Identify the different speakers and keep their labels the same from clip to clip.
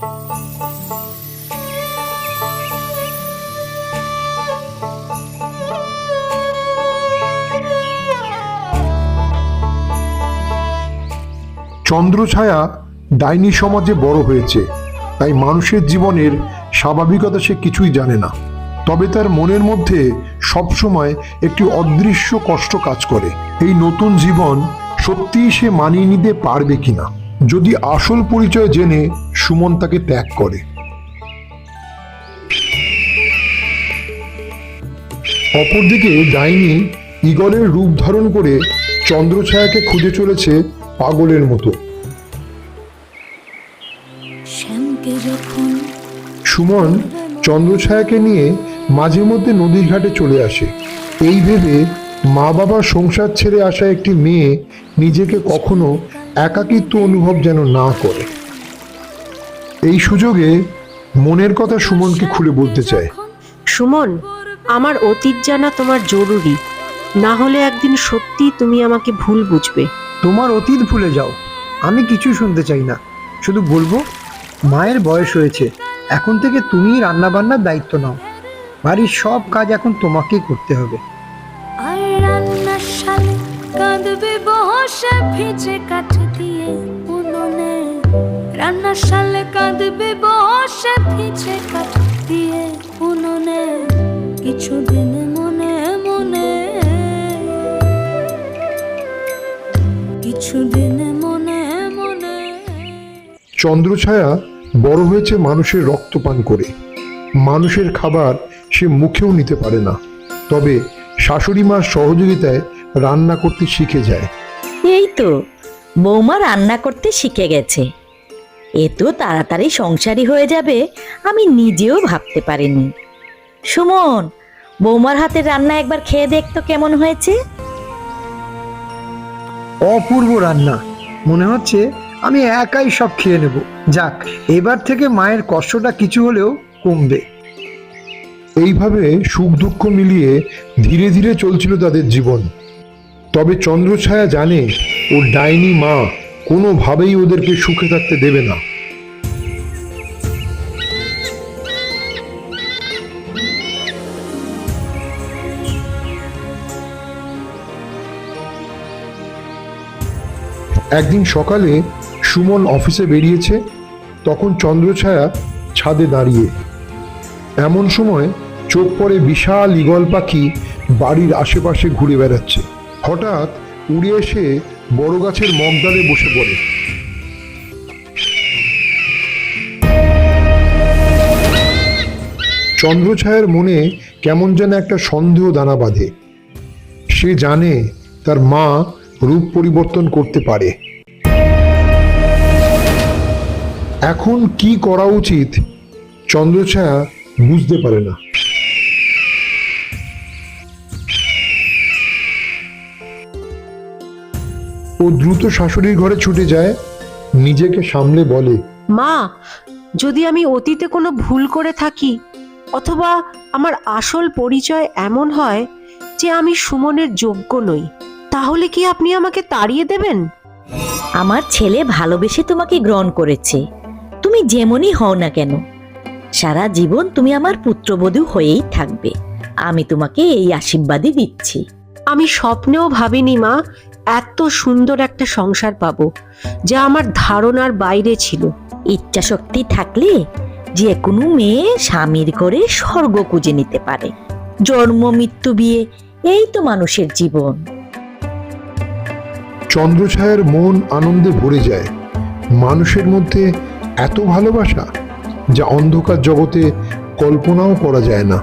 Speaker 1: চন্দ্রছায়া ডাইনি সমাজে বড় হয়েছে, তাই মানুষের জীবনের স্বাভাবিকতা সে কিছুই জানে না। তবে তার মনের মধ্যে সবসময় একটি অদৃশ্য কষ্ট কাজ করে। এই নতুন জীবন সত্যিই সে মানিয়ে নিতে পারবে কিনা? যদি আসল পরিচয় জেনে সুমন তাকে ত্যাগ করে। অপরদিকে ডাইনি ইগলের রূপ ধারণ করে চন্দ্রছায়াকে খুঁজে চলেছে পাগলের মতো। সুমন চন্দ্রছায়াকে নিয়ে মাঝে মধ্যে নদীর ঘাটে চলে আসে। এই ভেবে মা বাবার সংসার ছেড়ে আসা একটি মেয়ে নিজেকে কখনো একাকিত্ব অনুভব যেন না করে। এই সুযোগে মনের কথা সুমনকে খুলে বলতে চায়।
Speaker 2: সুমন আমার অতীত জানা তোমার জরুরি। না হলে একদিন সত্যি তুমি আমাকে ভুল বুঝবে।
Speaker 3: তোমার অতীত ভুলে যাও। আমি কিছু শুনতে চাই না। শুধু বলব মায়ের বয়স হয়েছে। এখন থেকে তুমিই রান্নাবান্নার দায়িত্ব নাও। বাড়ির সব কাজ এখন তোমাকেই করতে হবে।
Speaker 4: আর রান্নার শালে বসে ভিজে কাঠ দিয়ে উনুনে কাঁদবে বসে ভিজে কাঠ দিয়ে উনুনে, কিছুদিন মনে মনে। কিছুদিন মনে মনে।
Speaker 1: চন্দ্রছায়া বড় হয়েছে মানুষের রক্ত পান করে। মানুষের খাবার সে মুখেও নিতে পারে না। তবে শাশুড়ি মার সহযোগিতায় রান্না করতে শিখে যায়।
Speaker 5: এই তো বৌমা রান্না করতে শিখে গেছে। এ তো তাড়াতাড়ি সংসারী হয়ে যাবে, আমি নিজেও ভাবতে পারিনি। সুমন, বৌমার হাতের রান্না একবার খেয়ে দেখতো কেমন হয়েছে।
Speaker 3: অপূর্ব রান্না। মনে হচ্ছে আমি একাই সব খেয়ে নেব। যাক, এবার থেকে মায়ের কষ্টটা কিছু হলেও কমবে।
Speaker 1: এইভাবে সুখ দুঃখ মিলিয়ে ধীরে ধীরে চলছিল তাদের জীবন। তবে চন্দ্রছায়া জানে ও ডাইনি মা কোনোভাবেই ওদেরকে সুখে থাকতে দেবে না। একদিন সকালে সুমন অফিসে বেরিয়েছে, তখন চন্দ্রছায়া ছাদে দাঁড়িয়ে। এমন সময় চোখ পড়ে বিশাল ইগল পাখি বাড়ির আশেপাশে ঘুরে বেড়াচ্ছে। হঠাৎ উড়ে এসে বড় গাছের মগডালে বসে পড়ে। চন্দ্রছায়ার মনে কেমন যেন একটা সন্দেহ দানা বাঁধে। সে জানে তার মা রূপ পরিবর্তন করতে পারে। এখন কি করা উচিত? চন্দ্রছায়া বুঝতে পারে না। ও দ্রুত শাশুড়ির ঘরে ছুটে যায় নিজেকে সামলে বলে
Speaker 2: মা যদি আমি অতীতে কোনো ভুল করে থাকি অথবা আমার আসল পরিচয় এমন হয় যে আমি সুমনের যোগ্য নই তাহলে কি আপনি আমাকে তাড়িয়ে দেবেন?
Speaker 5: আমার ছেলে ভালোবেসে তোমাকে গ্রহণ করেছে। তুমি যেমনই হও না কেন সারা জীবন তুমি আমার পুত্রবধূ হয়েই থাকবে। আমি তোমাকে এই আশীর্বাদই দিচ্ছি।
Speaker 2: আমি স্বপ্নেও ভাবিনি মা এত সুন্দর একটা সংসার পাবো, যা আমার ধারণার বাইরে ছিল।
Speaker 5: ইচ্ছা শক্তি থাকলে যে কোনো মেয়ে স্বামীর করে স্বর্গ খুঁজে নিতে পারে। জন্ম, মৃত্যু, বিয়ে, এই তো মানুষের জীবন।
Speaker 1: চন্দ্রছায়ার মন আনন্দে ভরে যায়। মানুষের মধ্যে এত ভালোবাসা, যা অন্ধকার জগতে কল্পনাও করা যায় না।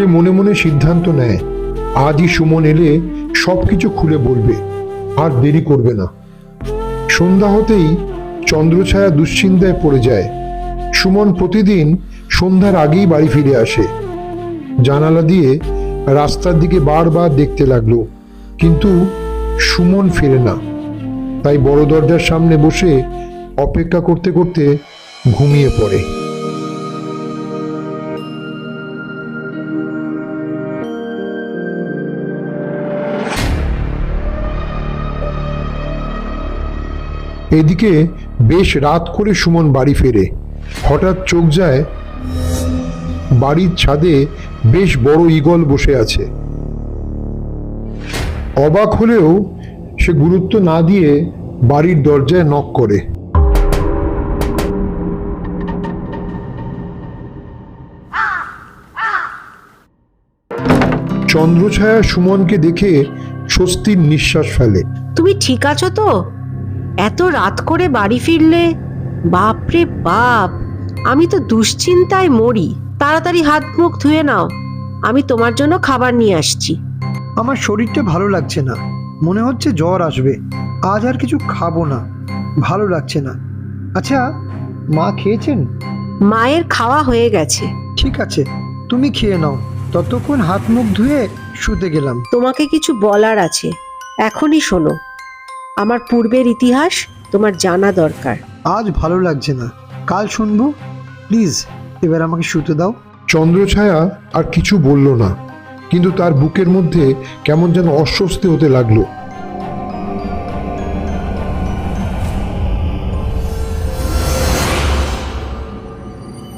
Speaker 1: সে মনে মনে সিদ্ধান্ত নেয় আজই সুমন এলে সবকিছু খুলে বলবে, আর দেরি করবে না। সন্ধ্যা হতেই চন্দ্রছায়া দুশ্চিন্তায় পড়ে যায়। সুমন প্রতিদিন সন্ধ্যার আগেই বাড়ি ফিরে আসে। জানালা দিয়ে রাস্তার দিকে বারবার দেখতে লাগল, কিন্তু সুমন ফিরে না। তাই বড় দরজার সামনে বসে অপেক্ষা করতে করতে ঘুমিয়ে পড়ে। এদিকে বেশ রাত করে সুমন বাড়ি ফেরে। হঠাৎ চোখ যায় বাড়ির ছাদে বেশ বড় ঈগল বসে আছে। অবাক হলেও সে গুরুত্ব না দিয়ে বাড়ির দরজায় নক করে। চন্দ্রছায়া সুমনকে দেখে স্বস্তির নিঃশ্বাস ফেলে।
Speaker 2: তুমি ঠিক আছো তো? এত রাত করে বাড়ি ফিরলে? বাপরে বাপ আমি তো দুশ্চিন্তায় মরি। তাড়াতাড়ি হাত মুখ ধুয়ে নাও আমি তোমার জন্য খাবার নিয়ে আসছি।
Speaker 3: আমার শরীরটা ভালো লাগছে না। মনে হচ্ছে জ্বর আসবে। আজ আর কিছু খাব না। ভালো লাগছে না। আচ্ছা মা খেয়েছেন?
Speaker 2: মায়ের খাওয়া হয়ে গেছে।
Speaker 3: ঠিক আছে তুমি খেয়ে নাও। ততক্ষণ হাত মুখ ধুয়ে শুতে গেলাম।
Speaker 2: তোমাকে কিছু বলার আছে। এখনই শোনো। আমার পূর্বের ইতিহাস তোমার জানা দরকার।
Speaker 3: আজ ভালো লাগছে না। কাল শুনব। প্লিজ এবার আমাকে শুতে দাও।
Speaker 1: চন্দ্রছায়া আর কিছু বলল না কিন্তু তার বুকের মধ্যে কেমন যেন অস্বস্তি হতে লাগল।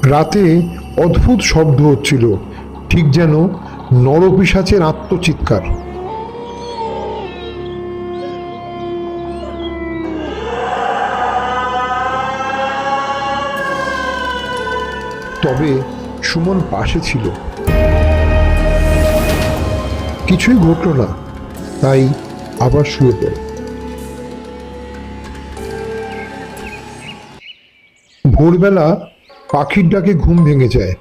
Speaker 1: রাতে অদ্ভুত শব্দ হচ্ছিল ঠিক যেন নরপিসাচের আত্মচিৎকার। তবে সুমন পাশে ছিল। কিছুই ঘটল না, তাই আবার শুয়ে পড়ে। ভোরবেলা পাখির ডাকে ঘুম ভেঙে যায়।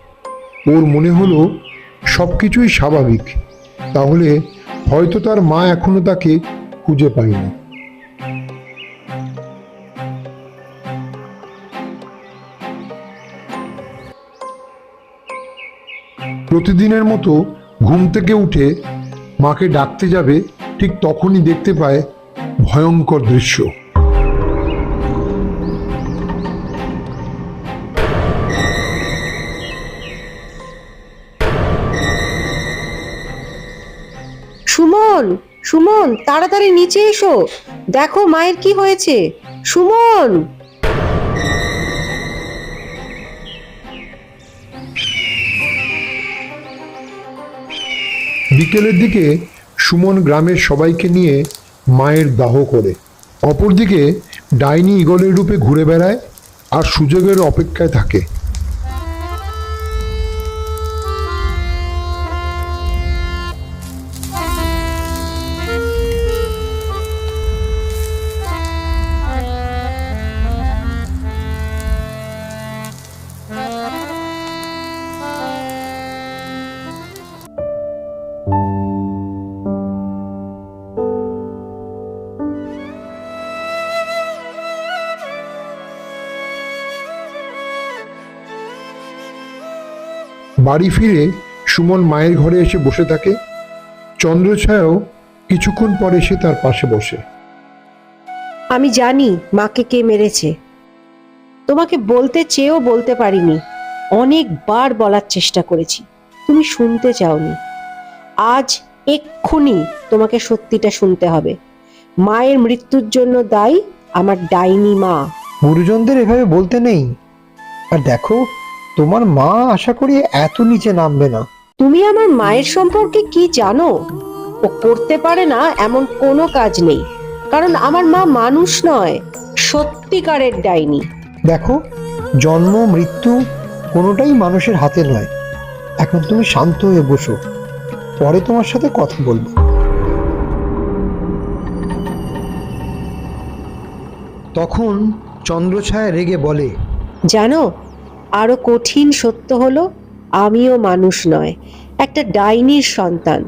Speaker 1: ওর মনে হলো সব কিছুই স্বাভাবিক, তাহলে হয়তো তার মা এখনও তাকে খুঁজে পায়নি। প্রতিদিনের মতো ঘুম থেকে উঠে মাকে ডাকতে যাবে, ঠিক তখনই দেখতে পায় ভয়ঙ্কর দৃশ্য।
Speaker 2: সুমন সুমন, তাড়াতাড়ি নিচে এসো। দেখো মায়ের কি হয়েছে। সুমন!
Speaker 1: বিকেলের দিকে সুমন গ্রামের সবাইকে নিয়ে মায়ের দাহ করে। অপরদিকে ডাইনি ইগলের রূপে ঘুরে বেড়ায় আর সুযোগের অপেক্ষায় থাকে। বাড়ি ফিরে সুমন মায়ের ঘরে এসে বসে থাকে। চন্দ্রছায়াও কিছুক্ষণ পরে এসে তার পাশে বসে।
Speaker 2: আমি জানি মাকে কে মেরেছে। তোমাকে বলতে চেয়েও বলতে পারিনি। অনেকবার বলার চেষ্টা করেছি। তুমি শুনতে চাওনি। আজ এক্ষুনি তোমাকে সত্যিটা শুনতে হবে। মায়ের মৃত্যুর জন্য দায়ী আমার ডাইনি মা।
Speaker 3: গুরুজনদের এভাবে বলতে নেই। আর দেখো তোমার মা আশা করি এত নিচে নামবে না।
Speaker 2: তুমি আমার মায়ের সম্পর্কে কি জানো? ও করতে পারে না এমন কোনো কাজ নেই। কারণ আমার মা মানুষ নয় সত্যিকারের ডাইনি।
Speaker 3: দেখো জন্ম মৃত্যু কোনোটাই মানুষের হাতে নয়। এখন তুমি শান্ত হয়ে বসো। পরে তোমার সাথে কথা বলব। তখন চন্দ্রছায়া রেগে বলে
Speaker 2: জানো আরও কঠিন সত্য হলো, আমিও মানুষ নয়, একটা ডাইনির সন্তান।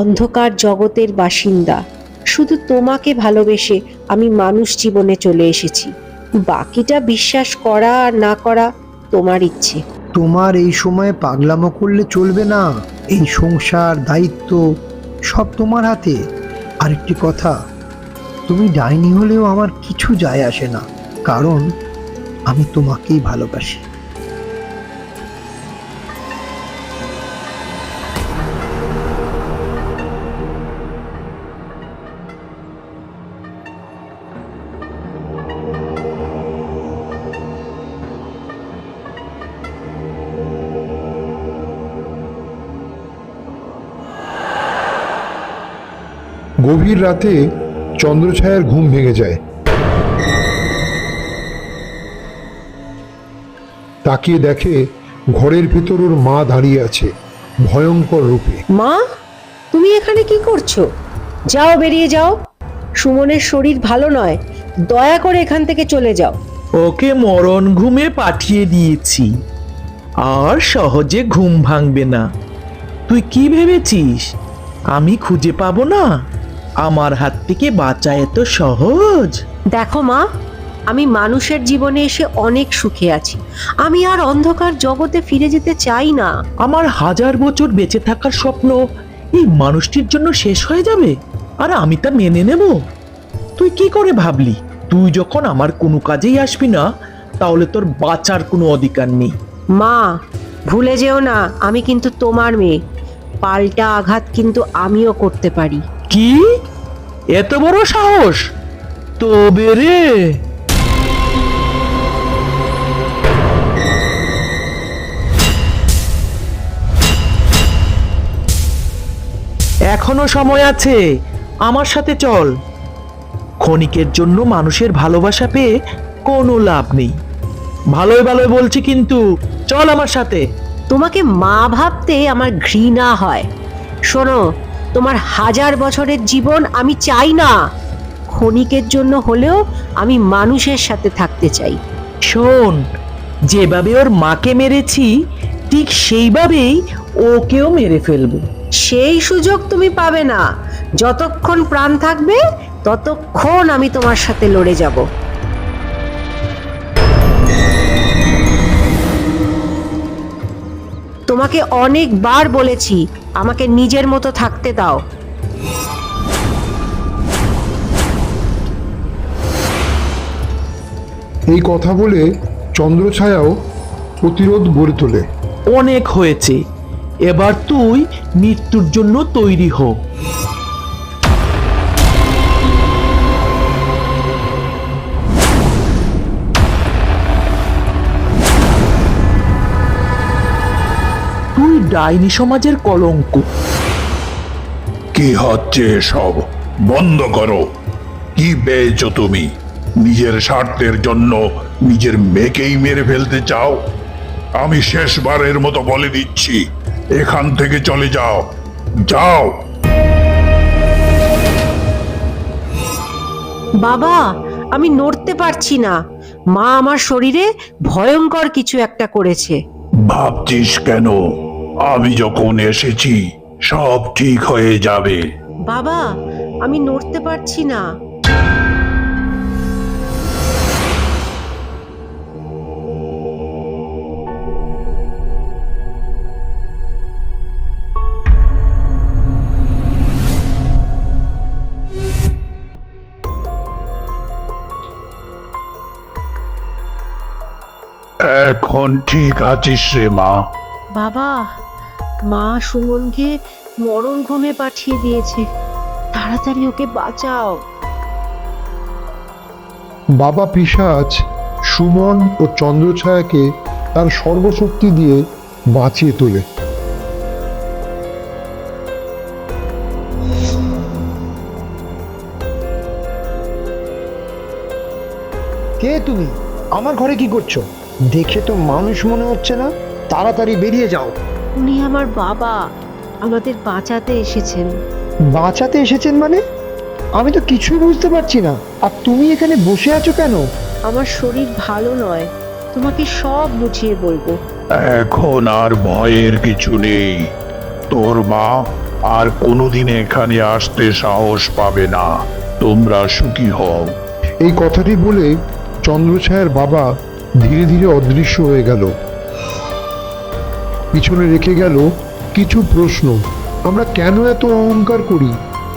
Speaker 2: অন্ধকার জগতের বাসিন্দা, শুধু তোমাকে ভালোবেসে আমি মানুষ জীবনে চলে এসেছি। বাকিটা বিশ্বাস করা আর না করা তোমার ইচ্ছে।
Speaker 3: তোমার এই সময়ে পাগলামো করলে চলবে না, এই সংসার, দায়িত্ব, সব তোমার হাতে। আরেকটি কথা, তুমি ডাইনি হলেও আমার কিছু যায় আসে না, কারণ আমি তোমাকেই ভালোবাসি।
Speaker 1: গভীর রাতে চন্দ্রছায়ার ঘুম ভেঙে যায়। তাকিয়ে দেখে ঘরের ভেতর ওর মা দাঁড়িয়ে আছে ভয়ঙ্কর রূপে।
Speaker 2: মা তুমি এখানে কি করছ? যাও বেরিয়ে যাও। সুমনের শরীর ভালো নয়। দয়া করে এখান থেকে চলে যাও।
Speaker 6: ওকে মরণ ঘুমে পাঠিয়ে দিয়েছি। আর সহজে ঘুম ভাঙবে না। তুই কি ভেবেছিস? আমি খুঁজে পাবো না? আমার হাত থেকে বাঁচা এত সহজ।
Speaker 2: দেখো মা আমি মানুষের জীবনে এসে অনেক সুখে আছি। আমি আর অন্ধকার জগতে ফিরে যেতে চাই না।
Speaker 6: আমার হাজার বছর বেঁচে থাকার স্বপ্ন এই মানুষটির জন্য শেষ হয়ে যাবে। আর আমি তা মেনে নেব। তুই কি করে ভাবলি? তুই যখন আমার কোনো কাজেই আসবি না তাহলে তোর বাঁচার কোনো অধিকার নেই।
Speaker 2: মা ভুলে যেও না আমি কিন্তু তোমার মেয়ে। পাল্টা আঘাত কিন্তু আমিও করতে পারি।
Speaker 6: কি? এত বড় সাহস? তবে রে। এখনও সময় আছে। আমার সাথে চল। ক্ষণিকের জন্য মানুষের ভালোবাসা পেয়ে কোনো লাভ নেই। ভালোই ভালোই বলছি কিন্তু, চল আমার সাথে।
Speaker 2: তোমাকে মা ভাবতে আমার ঘৃণা হয়। শোনো তোমার হাজার বছরের জীবন আমি চাই না। ক্ষণিকের জন্য হলেও আমি মানুষের সাথে থাকতে চাই।
Speaker 6: শোন যেভাবে ওর মাকে মেরেছি ঠিক সেইভাবেই ওকেও মেরে ফেলব।
Speaker 2: সেই সুযোগ তুমি পাবে না। যতক্ষণ প্রাণ থাকবে ততক্ষণ আমি তোমার সাথে লড়ে যাব। তোমাকে অনেকবার বলেছি আমাকে নিজের মতো থাকতে দাও।
Speaker 1: এই কথা বলে চন্দ্রছায়াও প্রতিরোধ গড়ে তোলে।
Speaker 6: অনেক হয়েছে। এবার তুই মৃত্যুর জন্য তৈরি হ। ডাইনি সমাজের কলঙ্ক।
Speaker 7: কি হচ্ছে সব বন্ধ করো। কি পেয়েছ তুমি? নিজের স্বার্থের জন্য নিজের মেয়েকেই মেরে ফেলতে চাও? আমি শেষবারের মতো বলে দিচ্ছি এখান থেকে চলে যাও। যাও।
Speaker 2: বাবা আমি নড়তে পারছি না। মা আমার শরীরে ভয়ঙ্কর কিছু একটা করেছে।
Speaker 7: ভাবছিস কেন? আমি যখন এসেছি সব ঠিক হয়ে যাবে।
Speaker 2: বাবা আমি নড়তে পারছি না।
Speaker 7: এখন ঠিক আছিস রে মা।
Speaker 2: বাবা মা সুমনকে মরণ ঘুমে পাঠিয়ে দিয়েছে। তাড়াতাড়ি ওকে বাঁচাও।
Speaker 1: বাবা পিশাচ সুমন ও চন্দ্রছায়াকে তার সর্বশক্তি দিয়ে বাঁচিয়ে তোলে।
Speaker 3: কে তুমি? আমার ঘরে কি করছ? দেখে তো মানুষ মনে হচ্ছে না। তাড়াতাড়ি বেরিয়ে যাও।
Speaker 2: উনি আমার বাবা। আমাদের বাঁচাতে এসেছেন।
Speaker 3: বাঁচাতে এসেছেন মানে? আমি তো কিছুই বুঝতে পারছি না। আর তুমি এখানে বসে আছো কেন?
Speaker 2: আমার শরীর ভালো নয়। তোমাকে সব বুঝিয়ে বলব।
Speaker 7: এখন আর ভয়ের কিছু নেই। তোর মা আর কোনোদিন এখানে আসতে সাহস পাবে না। তোমরা সুখী হও।
Speaker 1: এই কথাটি বলে চন্দ্রছায়ার বাবা ধীরে ধীরে অদৃশ্য হয়ে গেল। পিছনে রেখে গেল কিছু প্রশ্ন। আমরা কেন এত অহংকার করি?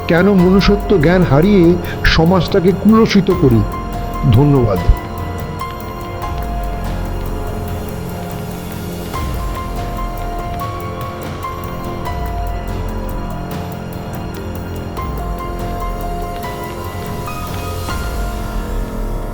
Speaker 1: কেন মনুষ্যত্ব জ্ঞান হারিয়ে সমাজটাকে কুলসিত করি? ধন্যবাদ।